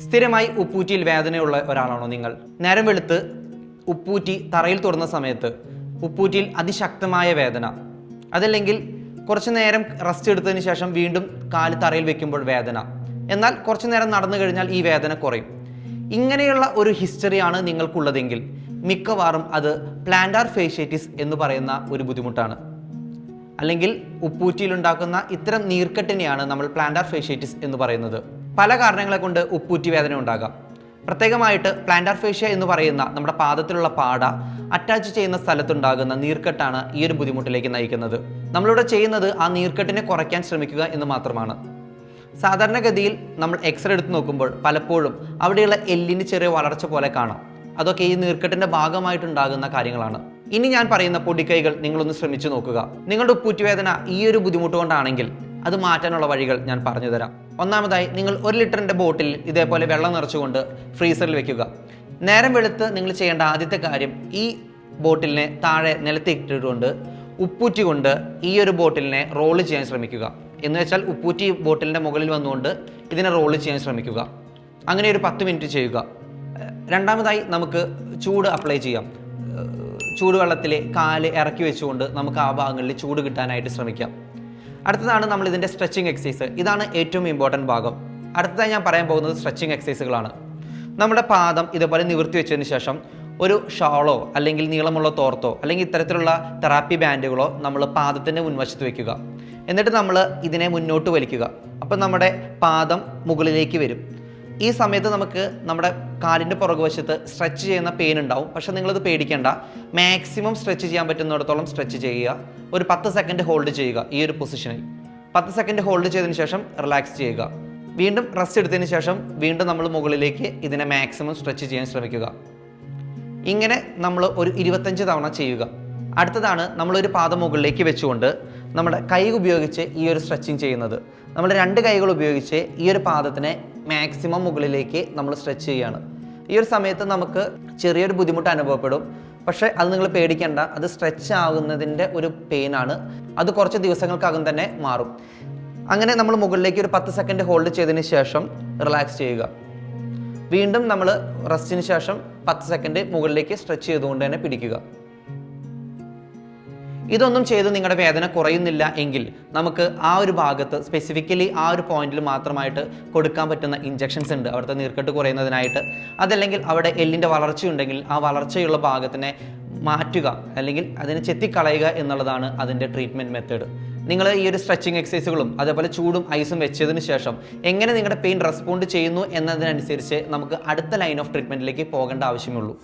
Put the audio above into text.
സ്ഥിരമായി ഉപ്പൂറ്റിയിൽ വേദനയുള്ള ഒരാളാണോ നിങ്ങൾ? നേരം വെളുത്ത് ഉപ്പൂറ്റി തറയിൽ തുറന്ന സമയത്ത് ഉപ്പൂറ്റിയിൽ അതിശക്തമായ വേദന. അതല്ലെങ്കിൽ കുറച്ചു നേരം റെസ്റ്റ് എടുത്തതിന് ശേഷം വീണ്ടും കാൽ തറയിൽ വെക്കുമ്പോൾ വേദന. എന്നാൽ കുറച്ചു നേരം നടന്നു കഴിഞ്ഞാൽ ഈ വേദന കുറയും. ഇങ്ങനെയുള്ള ഒരു ഹിസ്റ്ററിയാണ് നിങ്ങൾക്കുള്ളതെങ്കിൽ മിക്കവാറും അത് പ്ലാന്റാർ ഫേഷ്യറ്റിസ് എന്ന് പറയുന്ന ഒരു ബുദ്ധിമുട്ടാണ്. അല്ലെങ്കിൽ ഉപ്പൂറ്റിയിലുണ്ടാക്കുന്ന ഇത്തരം നീർക്കെട്ടിനെയാണ് നമ്മൾ പ്ലാന്റാർ ഫേഷ്യറ്റിസ് എന്ന് പറയുന്നത്. പല കാരണങ്ങളെ കൊണ്ട് ഉപ്പൂറ്റി വേദന ഉണ്ടാകാം. പ്രത്യേകമായിട്ട് പ്ലാന്റാർ ഫേഷ്യ എന്ന് പറയുന്ന നമ്മുടെ പാദത്തിലുള്ള പാട അറ്റാച്ച് ചെയ്യുന്ന സ്ഥലത്തുണ്ടാകുന്ന നീർക്കെട്ടാണ് ഈ ഒരു ബുദ്ധിമുട്ടിലേക്ക് നയിക്കുന്നത്. നമ്മളിവിടെ ചെയ്യുന്നത് ആ നീർക്കെട്ടിനെ കുറയ്ക്കാൻ ശ്രമിക്കുക എന്ന് മാത്രമാണ്. സാധാരണഗതിയിൽ നമ്മൾ എക്സ്റേ എടുത്ത് നോക്കുമ്പോൾ പലപ്പോഴും അവിടെയുള്ള എല്ലിന് ചെറിയ വളർച്ച പോലെ കാണാം. അതൊക്കെ ഈ നീർക്കെട്ടിന്റെ ഭാഗമായിട്ടുണ്ടാകുന്ന കാര്യങ്ങളാണ്. ഇനി ഞാൻ പറയുന്ന പൊടിക്കൈകൾ നിങ്ങളൊന്ന് ശ്രമിച്ചു നോക്കുക. നിങ്ങളുടെ ഉപ്പൂറ്റുവേദന ഈ ഒരു ബുദ്ധിമുട്ട് കൊണ്ടാണെങ്കിൽ അത് മാറ്റാനുള്ള വഴികൾ ഞാൻ പറഞ്ഞു തരാം. ഒന്നാമതായി നിങ്ങൾ ഒരു ലിറ്ററിന്റെ ബോട്ടിൽ ഇതേപോലെ വെള്ളം നിറച്ചുകൊണ്ട് ഫ്രീസറിൽ വെക്കുക. നേരം വെളുത്ത് നിങ്ങൾ ചെയ്യേണ്ട ആദ്യത്തെ കാര്യം ഈ ബോട്ടിലിനെ താഴെ നിലത്തിട്ടുകൊണ്ട് ഉപ്പൂറ്റി കൊണ്ട് ഈ ഒരു ബോട്ടിലിനെ റോൾ ചെയ്യാൻ ശ്രമിക്കുക. എന്ന് വെച്ചാൽ ഉപ്പൂറ്റി ബോട്ടിലിന്റെ മുകളിൽ വന്നുകൊണ്ട് ഇതിനെ റോൾ ചെയ്യാൻ ശ്രമിക്കുക. അങ്ങനെ ഒരു പത്ത് മിനിറ്റ് ചെയ്യുക. രണ്ടാമതായി നമുക്ക് ചൂട് അപ്ലൈ ചെയ്യാം. ചൂടുവെള്ളത്തിൽ കാൽ ഇറക്കി വെച്ചുകൊണ്ട് നമുക്ക് ആ ഭാഗങ്ങളിൽ ചൂട് കിട്ടാനായിട്ട് ശ്രമിക്കാം. അടുത്തതാണ് നമ്മൾ ഇതിന്റെ സ്ട്രെച്ചിങ് എക്സസൈസ് ഇതാണ് ഏറ്റവും ഇമ്പോർട്ടന്റ് ഭാഗം. അടുത്തതായി ഞാൻ പറയാൻ പോകുന്നത് സ്ട്രെച്ചിങ് എക്സസൈസുകളാണ് നമ്മുടെ പാദം ഇതുപോലെ നിവർത്തി വെച്ചതിന് ശേഷം ഒരു ഷാളോ അല്ലെങ്കിൽ നീളമുള്ള തോർത്തോ അല്ലെങ്കിൽ ഇത്തരത്തിലുള്ള തെറാപ്പി ബാൻഡുകളോ നമ്മൾ പാദത്തിന്റെ മുൻവശത്ത് വയ്ക്കുക എന്നിട്ട് നമ്മൾ ഇതിനെ മുന്നോട്ട് വലിക്കുക. അപ്പം നമ്മുടെ പാദം മുകളിലേക്ക് വരും. ഈ സമയത്ത് നമുക്ക് നമ്മുടെ കാലിന്റെ പുറകുവശത്ത് സ്ട്രെച്ച് ചെയ്യുന്ന പെയിൻ ഉണ്ടാവും. പക്ഷെ നിങ്ങളത് പേടിക്കേണ്ട. മാക്സിമം സ്ട്രെച്ച് ചെയ്യാൻ പറ്റുന്നിടത്തോളം സ്ട്രെച്ച് ചെയ്യുക. ഒരു പത്ത് സെക്കൻഡ് ഹോൾഡ് ചെയ്യുക ഈ ഒരു പൊസിഷനിൽ പത്ത് സെക്കൻഡ് ഹോൾഡ് ചെയ്തതിന് ശേഷം റിലാക്സ് ചെയ്യുക. വീണ്ടും റെസ്റ്റ് എടുത്തതിന് ശേഷം വീണ്ടും നമ്മൾ മുകളിലേക്ക് ഇതിനെ മാക്സിമം സ്ട്രെച്ച് ചെയ്യാൻ ശ്രമിക്കുക. ഇങ്ങനെ നമ്മൾ ഒരു ഇരുപത്തഞ്ച് തവണ ചെയ്യുക. അടുത്തതാണ് നമ്മളൊരു പാദം മുകളിലേക്ക് വെച്ചുകൊണ്ട് നമ്മുടെ കൈ ഉപയോഗിച്ച് ഈ ഒരു സ്ട്രെച്ചിങ് ചെയ്യുന്നത്. നമ്മൾ രണ്ട് കൈകൾ ഉപയോഗിച്ച് ഈ ഒരു പാദത്തിനെ മാക്സിമം മുകളിലേക്ക് നമ്മൾ സ്ട്രെച്ച് ചെയ്യുകയാണ്. ഈ ഒരു സമയത്ത് നമുക്ക് ചെറിയൊരു ബുദ്ധിമുട്ട് അനുഭവപ്പെടും. പക്ഷേ അത് നിങ്ങൾ പേടിക്കേണ്ട. അത് സ്ട്രെച്ച് ആകുന്നതിന്റെ ഒരു പെയിനാണ് അത് കുറച്ച് ദിവസങ്ങൾക്കകം തന്നെ മാറും. അങ്ങനെ നമ്മൾ മുകളിലേക്ക് ഒരു പത്ത് സെക്കൻഡ് ഹോൾഡ് ചെയ്തതിന് ശേഷം റിലാക്സ് ചെയ്യുക. വീണ്ടും നമ്മൾ റെസ്റ്റിന് ശേഷം പത്ത് സെക്കൻഡ് മുകളിലേക്ക് സ്ട്രെച്ച് ചെയ്തുകൊണ്ട് തന്നെ പിടിക്കുക. ഇതൊന്നും ചെയ്ത് നിങ്ങളുടെ വേദന കുറയുന്നില്ല എങ്കിൽ നമുക്ക് ആ ഒരു ഭാഗത്ത് സ്പെസിഫിക്കലി ആ ഒരു പോയിന്റിൽ മാത്രമായിട്ട് കൊടുക്കാൻ പറ്റുന്ന ഇഞ്ചക്ഷൻസ് ഉണ്ട്. അവിടുത്തെ നീർക്കെട്ട് കുറയുന്നതിനായിട്ട്. അതല്ലെങ്കിൽ അവിടെ എല്ലിന്റെ വളർച്ചയുണ്ടെങ്കിൽ ആ വളർച്ചയുള്ള ഭാഗത്തിനെ മാറ്റുക. അല്ലെങ്കിൽ അതിനെ ചെത്തിക്കളയുക എന്നുള്ളതാണ് അതിന്റെ ട്രീറ്റ്മെന്റ് മെത്തേഡ് നിങ്ങൾ ഈ ഒരു സ്ട്രെച്ചിങ് എക്സസൈസുകളും അതേപോലെ ചൂടും ഐസും വെച്ചതിന് ശേഷം എങ്ങനെ നിങ്ങളുടെ പെയിൻ റെസ്പോണ്ട് ചെയ്യുന്നു എന്നതിനനുസരിച്ച് നമുക്ക് അടുത്ത ലൈൻ ഓഫ് ട്രീറ്റ്മെന്റിലേക്ക് പോകേണ്ട ആവശ്യമുള്ളൂ.